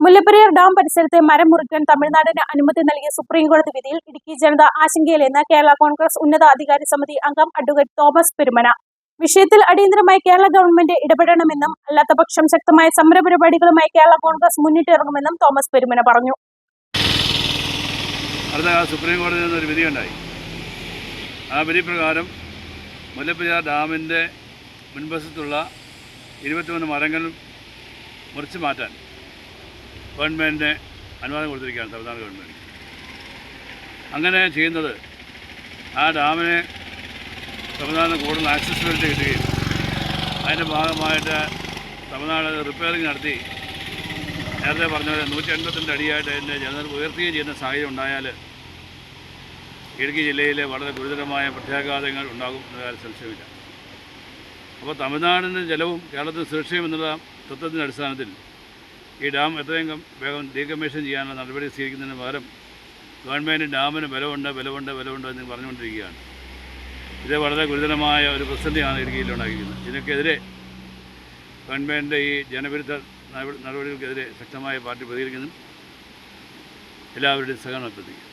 Mullaperiyar dam പരിസരത്തെ മരം മുറിക്കാൻ തമിഴ്നാടിന് അനുമതി നൽകിയ സുപ്രീം കോടതി വിധിയിൽ ഇടുക്കി ജനത ആശങ്കയിലെന്ന് കേരള കോൺഗ്രസ് ഉന്നത അധികാരി സമിതി അംഗം അഡ്വക്കേറ്റ് തോമസ് പെരുമന. വിഷയത്തിൽ അടിയന്തരമായി കേരള ഗവൺമെന്റ് ഇടപെടണമെന്നും അല്ലാത്തപക്ഷം ശക്തമായ സമരപരിപാടികളുമായി കേരള കോൺഗ്രസ് മുന്നിട്ടിറങ്ങുമെന്നും തോമസ് പെരുമന പറഞ്ഞു. സുപ്രീം വിധിയുണ്ടായി ആ മുല്ലപ്പെരിയാർ ഡാമിന്റെ മുൻവശത്തുള്ള ഇരുപത്തിമൂന്ന് മരങ്ങൾ മുറിച്ചു മാറ്റാൻ ഗവൺമെന്റിന് അനുവാദം കൊടുത്തിരിക്കുകയാണ് സംസ്ഥാന ഗവൺമെന്റ്. അങ്ങനെ ചെയ്യുന്നത് ആ ഡാമിനെ തമിഴ്നാടിന് കൂടുതൽ ആക്സസിബിലിറ്റി കിട്ടുകയും അതിന്റെ ഭാഗമായിട്ട് തമിഴ്നാട് റിപ്പയറിംഗ് നടത്തി. നേരത്തെ പറഞ്ഞ പോലെ നൂറ്റി എൺപത്തിന്റെ അടിയായിട്ട് അതിന്റെ ജലനിരപ്പ് ഉയർത്തുകയും ചെയ്യുന്ന സാഹചര്യം ഉണ്ടായാൽ ഇടുക്കി ജില്ലയിലെ വളരെ ഗുരുതരമായ പ്രത്യാഘാതങ്ങൾ ഉണ്ടാകും എന്ന കാര്യം സംശയമില്ല. അപ്പോൾ തമിഴ്നാടിന്റെ ജലവും കേരളത്തിന് സുരക്ഷയും എന്നുള്ള തത്വത്തിന്റെ അടിസ്ഥാനത്തിൽ ഈ ഡാം എത്രയും വേഗം ഡീകമ്മീഷൻ ചെയ്യാനുള്ള നടപടി സ്വീകരിക്കുന്നതിന് പകരം ഗവൺമെന്റ് ഡാമിന് ബലമുണ്ട് ബലമുണ്ട് ബലമുണ്ട് എന്ന് പറഞ്ഞുകൊണ്ടിരിക്കുകയാണ്. ഇത് വളരെ ഗുരുതരമായ ഒരു പ്രതിസന്ധിയാണ് ഇടുക്കിയിൽ ഉണ്ടാക്കിയിരിക്കുന്നത് ഇതിനൊക്കെതിരെ ഗവൺമെന്റ് ഈ ജനവിരുദ്ധ നടപടി- നടപടികൾക്കെതിരെ ശക്തമായ പാർട്ടി പ്രതികരിക്കുന്നു എല്ലാവരുടെയും സഹകരണം അഭ്യർത്ഥിക്കും